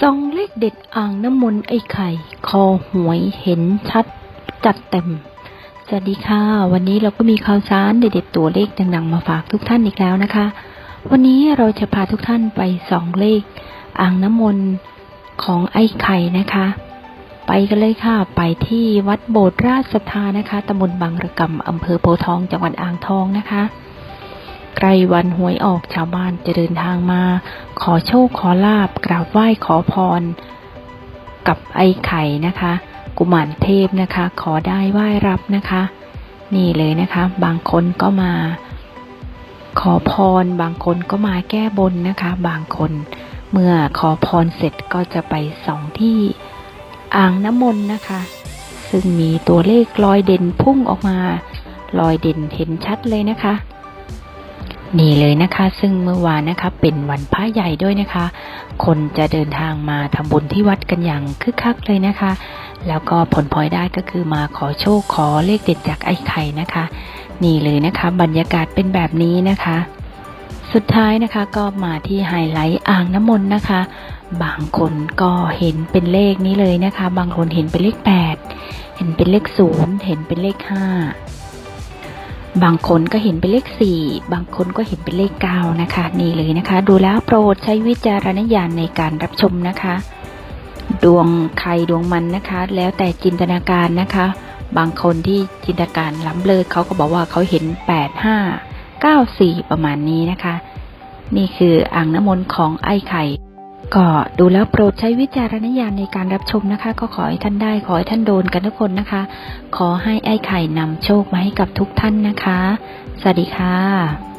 ซองเลขเด็ดอ่างน้ำมนต์ไอ้ไข่ คอหวยเห็นชัดจัดเต็ม สวัสดีค่ะ วันนี้เราก็มีข่าวสารเด็ดๆตัวเลขดังๆมาฝากทุกท่านอีกแล้วนะคะ วันนี้เราจะพาทุกท่านไปสองเลข อ่างน้ำมนต์ของไอ้ไข่นะคะ ไปกันเลยค่ะ ไปที่วัดโบสถ์ราชศรัทธานะคะตำบลบางระกำอำเภอโพทองจังหวัดอ่างทองนะคะ ใกล้วันหวยออกชาวบ้านจะเดินทางมา ขอโชคขอลาบกราบไหว้ขอพร กับไอ้ไข่นะคะ กุมารเทพนะคะ ขอได้ไหว้รับนะคะ นี่เลยนะคะ บางคนก็มา ขอพร บางคนก็มาแก้บนนะคะ บางคน เมื่อขอพรเสร็จก็จะไปส่องที่อ่างน้ำมนต์นะคะ ซึ่งมีตัวเลขลอยเด่นพุ่งออกมาลอยเด่นเห็นชัดเลยนะคะ นี่เลยนะคะ ซึ่งเมื่อวานนะคะ เป็นวันพระใหญ่ด้วยนะคะ คนจะเดินทางมาทำบุญที่วัดกันอย่างคึกคักเลยนะคะ แล้วก็ผลพลอยได้ก็คือมาขอโชคขอเลขเด็ดจากไอ้ไข่นะคะ นี่เลยนะคะ บรรยากาศเป็นแบบนี้นะคะ สุดท้ายนะคะก็มาที่ไฮไลท์อ่างน้ำมนต์นะคะ บางคนก็เห็นเป็นเลขนี้เลยนะคะ บางคนเห็นเป็นเลขแปดเห็นเป็นเลขศูนย์เห็นเป็นเลขห้า บางคนก็เห็นเป็นเลขสี่บางคนก็เห็นเป็นเลขเก้านะคะ นี่เลยนะคะ ดูแล้วโปรดใช้วิจารณญาณในการรับชมนะคะ ดวงใครดวงมันนะคะ แล้วแต่จินตนาการนะคะ บางคนที่จินตนาการล้ำเลิศเขาก็บอกว่าเขาเห็นแปดห้าเก้าสี่ประมาณนี้นะคะ นี่คืออ่างน้ำมนต์ของไอ้ไข่ ก็ดูแล้วโปรดใช้วิจารณญาณในการรับชมนะคะ ก็ขอให้ท่านได้ขอให้ท่านโดนกันทุกคนนะคะ ขอให้ไอ้ไข่นำโชคมาให้กับทุกท่านนะคะ สวัสดีค่ะ